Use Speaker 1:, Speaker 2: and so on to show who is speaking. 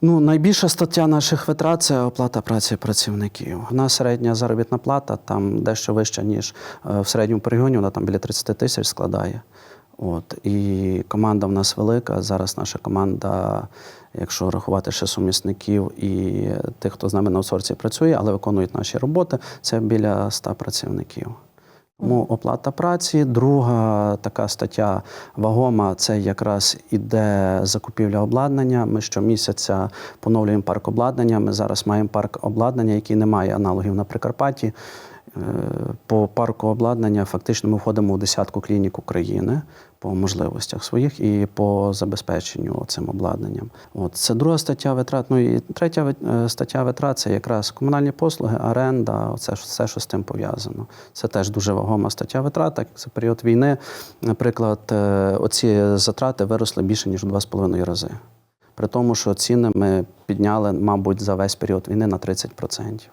Speaker 1: Ну, найбільша стаття наших витрат це оплата праці працівників. У нас середня заробітна плата там дещо вища, ніж е, в середньому регіоні, вона там біля 30 тисяч складає. От. І команда в нас велика. Зараз наша команда, якщо рахувати ще сумісників і тих, хто з нами на аутсорсі працює, але виконують наші роботи, це біля 100 працівників. Тому оплата праці. Друга така стаття вагома це якраз іде закупівля обладнання. Ми щомісяця поновлюємо парк обладнання. Ми зараз маємо парк обладнання, який не має аналогів на Прикарпатті. Е, По парку обладнання фактично ми входимо у десятку клінік України по можливостях своїх і по забезпеченню цим обладнанням. От це друга стаття витрат. Ну і третя е, стаття витрат це якраз комунальні послуги, оренда, це все, що з тим пов'язано. Це теж дуже вагома стаття витрат. Так це період війни, наприклад, е, оці затрати виросли більше ніж у 2,5 рази. При тому, що ціни ми підняли, мабуть, за весь період війни на 30%.